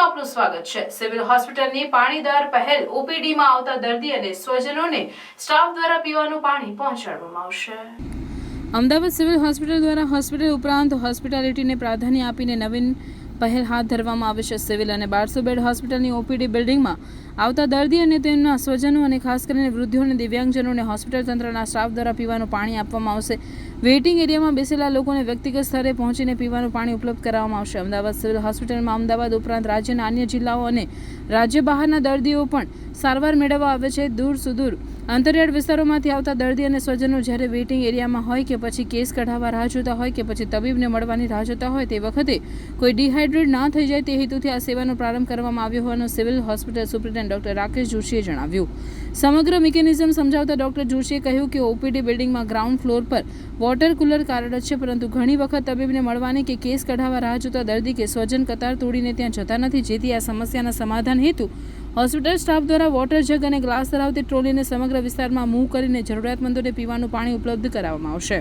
આપનું સ્વાગત છે. સિવિલ હોસ્પિટલની પાણીદાર પહેલ ઓપીડીમાં આવતા દર્દી અને સ્વજનોને સ્ટાફ દ્વારા પીવાનું પાણી પહોંચાડવામાં આવશે. અમદાવાદ સિવિલ હોસ્પિટલ દ્વારા હોસ્પિટલ ઉપરાંત હોસ્પિટાલિટીને પ્રાધાન્ય આપીને નવીન પહેલ હાથ ધરવામાં આવે છે. સિવિલ અને બારસો બેડ હોસ્પિટલની ઓપીડી બિલ્ડિંગમાં આવતા દર્દી અને તેમના સ્વજનો અને ખાસ કરીને વૃદ્ધો અને દિવ્યાંગજનોને હોસ્પિટલ તંત્રના સ્ટાફ દ્વારા પીવાનું પાણી આપવામાં આવશે. વેઇટિંગ એરિયામાં બેસેલા લોકોને વ્યક્તિગત સ્તરે પહોંચીને પીવાનું પાણી ઉપલબ્ધ કરાવવામાં આવશે. અમદાવાદ સિવિલ હોસ્પિટલમાં અમદાવાદ ઉપરાંત રાજ્યના અન્ય જિલ્લાઓ અને રાજ્ય બહારના દર્દીઓ પણ સારવાર મેળવવા આવે છે. દૂર સુદૂર અંતરિયાળ વિસ્તારોમાંથી આવતા દર્દી અને સ્વજનો જ્યારે વેઇટિંગ એરિયામાં હોય કે પછી કેસ કઢાવવા રાહ જોતા હોય કે પછી તબીબને મળવાની રાહ જોતા હોય તે વખતે કોઈ ડિહાઇડ્રેટ ના થઈ જાય તે હેતુથી આ સેવાનો પ્રારંભ કરવામાં આવ્યો હોવાનું civil hospital superintendent doctor Rakesh જોશીએ જણાવ્યું. સમગ્ર મિકેનિઝમ સમજાવતા ડોક્ટર જોશીએ કહ્યું કે ઓપીડી બિલ્ડિંગમાં ગ્રાઉન્ડ ફ્લોર પર વોટર કુલર કાર્યરત છે, પરંતુ ઘણી વખત તબીબને મળવાની કે કેસ કઢાવવા રાહ જોતા દર્દી કે સ્વજન કતાર તોડીને ત્યાં જતા નથી, જેથી આ સમસ્યાના સમાધાન હેતુ હોસ્પિટલ સ્ટાફ દ્વારા વોટર જગ અને ગ્લાસ ધરાવતી ટ્રોલીને સમગ્ર વિસ્તારમાં મૂવ કરીને જરૂરિયાતમંદોને પીવાનું પાણી ઉપલબ્ધ કરાવવામાં આવશે.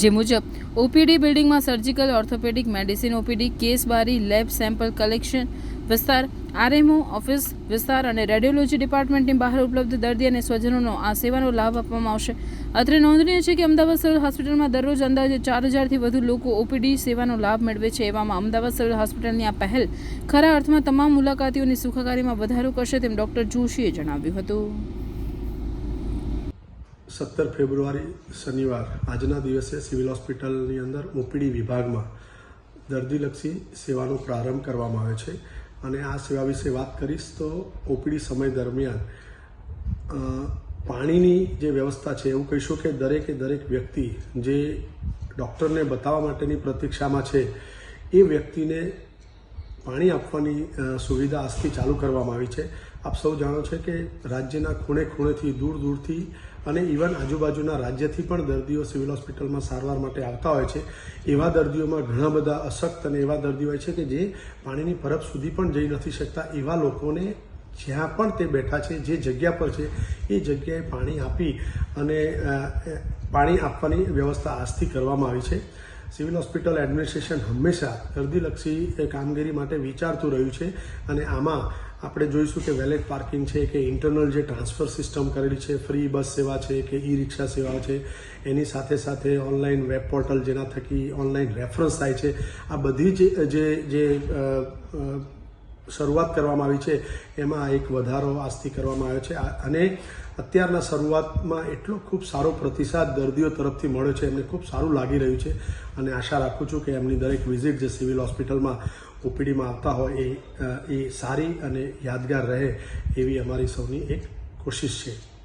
જે મુજબ, ઓપીડી બિલ્ડિંગમાં surgical orthopedic medicine, OPD case બારી, લેબ સેમ્પલ કલેક્શન વિસ્તાર, આરએમઓ, ઓફિસ વિસ્તાર અને રેડિયોલોજી ડિપાર્ટમેન્ટની બહાર ઉપલબ્ધ દર્દી અને સ્વજનોનો આ સેવાનો લાભ આપવામાં આવશે. અત્રે નોંધનીય છે કે અમદાવાદ સિવિલ હોસ્પિટલમાં દરરોજ અંદાજે ચાર હજારથી વધુ લોકો ઓપીડી સેવાનો લાભ મેળવે છે એવામાં અમદાવાદ સિવિલ હોસ્પિટલની આ પહેલ ખરા અર્થમાં તમામ મુલાકાતીઓની સુખાકારીમાં વધારો કરશે તેમ ડોક્ટર જોશીએ જણાવ્યું હતું. સત્તર ફેબ્રુઆરી શનિવાર, આજના દિવસે સિવિલ હોસ્પિટલની અંદર ઓપીડી વિભાગમાં દર્દીલક્ષી સેવાનો પ્રારંભ કરવામાં આવે છે. અને આ સેવા વિશે વાત કરીશ તો ઓપીડી સમય દરમિયાન પાણીની જે વ્યવસ્થા છે, એવું કહીશું કે દરેકે દરેક વ્યક્તિ જે ડૉક્ટરને બતાવવા માટેની પ્રતીક્ષામાં છે, એ વ્યક્તિને પાણી આપવાની સુવિધા આજથી ચાલુ કરવામાં આવી છે. આપ સૌ જાણો છો કે રાજ્યના ખૂણે ખૂણેથી દૂર દૂરથી અને ઇવન આજુબાજુના રાજ્યથી પણ દર્દીઓ સિવિલ હોસ્પિટલમાં સારવાર માટે આવતા હોય છે. એવા દર્દીઓમાં ઘણા બધા અશક્ત અને એવા દર્દીઓ હોય છે કે જે પાણીની પરબ સુધી પણ જઈ નથી શકતા. એવા લોકોને જ્યાં પણ તે બેઠા છે, જે જગ્યા પર છે, એ જગ્યાએ પાણી આપી અને પાણી આપવાની વ્યવસ્થા આજથી કરવામાં આવી છે. સિવિલ હોસ્પિટલ એડમિનિસ્ટ્રેશન હંમેશા દર્દીલક્ષી કામગીરી માટે વિચારતું રહ્યું છે અને આમાં આપણે જોઈશું કે વેલેટ પાર્કિંગ છે કે ઇન્ટરનલ જે ટ્રાન્સફર સિસ્ટમ કરેલી છે ફ્રી બસ સેવા છે કે ઈ રિક્ષા સેવા છે, એની સાથે સાથે ઓનલાઈન વેબ પોર્ટલ જેના થકી ઓનલાઈન રેફરન્સ થાય છે. આ બધી જ, જે શરૂઆત કરવામાં આવી છે, એમાં એક વધારો આજથી કરવામાં આવ્યો છે. અને અત્યારના શરૂઆતમાં એટલો ખૂબ સારો પ્રતિસાદ દર્દીઓ તરફથી મળ્યો છે, એમને ખૂબ સારું લાગી રહ્યું છે. અને આશા રાખું છું કે એમની દરેક વિઝિટ જે સિવિલ હોસ્પિટલમાં ઓપીડીમાં આવતા હોય એ એ સારી અને યાદગાર રહે એવી અમારી સૌની એક કોશિશ છે.